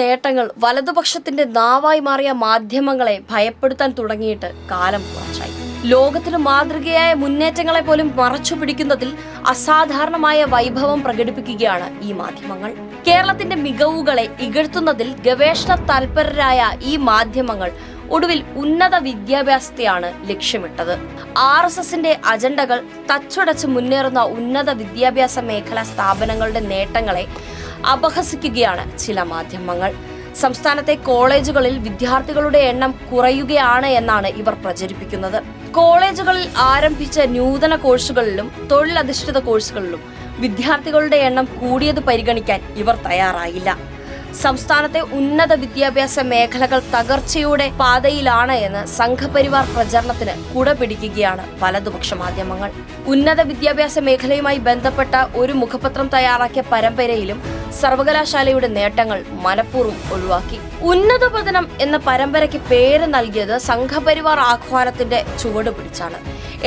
നേട്ടങ്ങൾ വലതുപക്ഷത്തിന്റെ നാവായി മാറിയ മാധ്യമങ്ങളെ ഭയപ്പെടുത്താൻ തുടങ്ങിയിട്ട് കാലം കുറച്ചായി. ലോകത്തിന് മാതൃകയായ മുന്നേറ്റങ്ങളെ പോലും മറച്ചു പിടിക്കുന്നതിൽ അസാധാരണമായ വൈഭവം പ്രകടിപ്പിക്കുകയാണ് ഈ മാധ്യമങ്ങൾ. കേരളത്തിന്റെ മികവുകളെ ഇകഴ്ത്തുന്നതിൽ ഗവേഷണ തൽപരരായ ഈ മാധ്യമങ്ങൾ ഒടുവിൽ ഉന്നത വിദ്യാഭ്യാസത്തെയാണ് ലക്ഷ്യമിട്ടത്. ആർ എസ് എസിന്റെ അജണ്ടകൾ തച്ചുടച്ച് മുന്നേറുന്ന ഉന്നത വിദ്യാഭ്യാസ മേഖലാ സ്ഥാപനങ്ങളുടെ നേട്ടങ്ങളെ അപഹസിക്കുകയാണ് ചില മാധ്യമങ്ങൾ. സംസ്ഥാനത്തെ കോളേജുകളിൽ വിദ്യാർത്ഥികളുടെ എണ്ണം കുറയുകയാണ് എന്നാണ് ഇവർ പ്രചരിപ്പിക്കുന്നത്. കോളേജുകളിൽ ആരംഭിച്ച നൂതന കോഴ്സുകളിലും തൊഴിലധിഷ്ഠിത കോഴ്സുകളിലും വിദ്യാർത്ഥികളുടെ എണ്ണം കൂടിയത് പരിഗണിക്കാൻ ഇവർ തയ്യാറായില്ല. സംസ്ഥാനത്തെ ഉന്നത വിദ്യാഭ്യാസ മേഖലകൾ തകർച്ചയുടെ പാതയിലാണ് എന്ന് സംഘപരിവാർ പ്രചരണത്തിന് കുട പിടിക്കുകയാണ് വലതുപക്ഷ മാധ്യമങ്ങൾ. ഉന്നത വിദ്യാഭ്യാസ മേഖലയുമായി ബന്ധപ്പെട്ട ഒരു മുഖപത്രം തയ്യാറാക്കിയ പരമ്പരയിലും സർവകലാശാലയുടെ നേട്ടങ്ങൾ മനഃപൂർവം ഒഴിവാക്കി. ഉന്നത പതനം എന്ന പരമ്പരയ്ക്ക് പേര് നൽകിയത് സംഘപരിവാർ ആഹ്വാനത്തിന്റെ ചുവട് പിടിച്ചാണ്.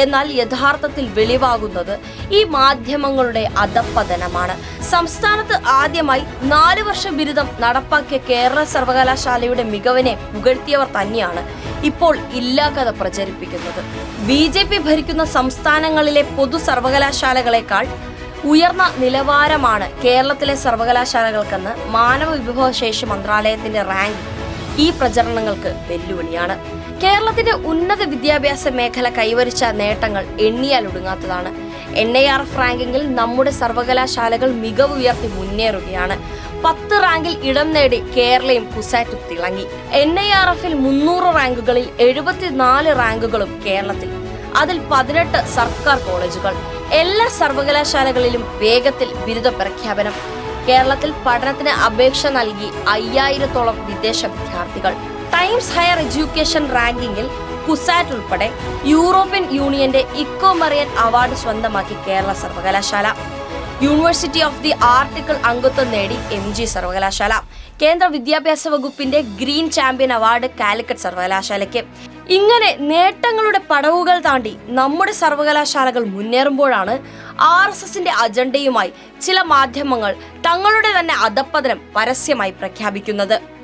എന്നാൽ യഥാർത്ഥത്തിൽ വെളിവാകുന്നത് ഈ മാധ്യമങ്ങളുടെ അധപ്പതനമാണ് സംസ്ഥാനത്ത് ആദ്യമായി നാല് വർഷം ബിരുദം നടപ്പാക്കിയ കേരള സർവകലാശാലയുടെ മികവിനെ പുകഴ്ത്തിയവർ തന്നെയാണ് ഇപ്പോൾ ഇല്ലാകഥ പ്രചരിപ്പിക്കുന്നത്. ബി ഭരിക്കുന്ന സംസ്ഥാനങ്ങളിലെ പൊതു സർവകലാശാലകളെക്കാൾ ഉയർന്ന നിലവാരമാണ് കേരളത്തിലെ സർവകലാശാലകൾക്കെന്ന് മാനവ വിഭവശേഷി മന്ത്രാലയത്തിന്റെ റാങ്ക് ഈ പ്രചരണങ്ങൾക്ക് വെല്ലുവിളിയാണ്. കേരളത്തിന്റെ ഉന്നത വിദ്യാഭ്യാസ മേഖല കൈവരിച്ച നേട്ടങ്ങൾ എണ്ണിയാൽ ഒടുങ്ങാത്തതാണ്. എൻ ഐ ആർ റാങ്കിങ്ങിൽ നമ്മുടെ സർവകലാശാലകൾ മികവ് ഉയർത്തി മുന്നേറുകയാണ്. പത്ത് റാങ്കിൽ ഇടം നേടി കേരളയും കുസാറ്റും തിളങ്ങി. എൻ ഐ ആർ എഫിൽ മുന്നൂറ് റാങ്കുകളിൽ എഴുപത്തിനാല് റാങ്കുകളും കേരളത്തിൽ അതിൽ പതിനെട്ട് സർക്കാർ കോളേജുകൾ. എല്ലാ സർവകലാശാലകളിലും വേഗത്തിൽ ബിരുദ പ്രഖ്യാപനം. കേരളത്തിൽ പഠനത്തിന് അപേക്ഷ നൽകി അയ്യായിരത്തോളം വിദേശ വിദ്യാർത്ഥികൾ. ടൈംസ് ഹയർ എഡ്യൂക്കേഷൻ റാങ്കിങ്ങിൽ കുസാറ്റ് ഉൾപ്പെടെ യൂറോപ്യൻ യൂണിയന്റെ ഇക്കോമറിയൻ അവാർഡ് സ്വന്തമാക്കി കേരള സർവകലാശാല. യൂണിവേഴ്സിറ്റി ഓഫ് ദി ആർട്ടിക്കിൾ അംഗത്വം നേടി എം ജി സർവകലാശാല. കേന്ദ്ര വിദ്യാഭ്യാസ വകുപ്പിന്റെ ഗ്രീൻ ചാമ്പ്യൻ അവാർഡ് കാലിക്കറ്റ് സർവകലാശാലയ്ക്ക്. ഇങ്ങനെ നേട്ടങ്ങളുടെ പടവുകൾ താണ്ടി നമ്മുടെ സർവകലാശാലകൾ മുന്നേറുമ്പോഴാണ് ആർ എസ് എസിന്റെ അജണ്ടയുമായി ചില മാധ്യമങ്ങൾ തങ്ങളുടെ തന്നെ അധപ്പതനം പരസ്യമായി പ്രഖ്യാപിക്കുന്നത്.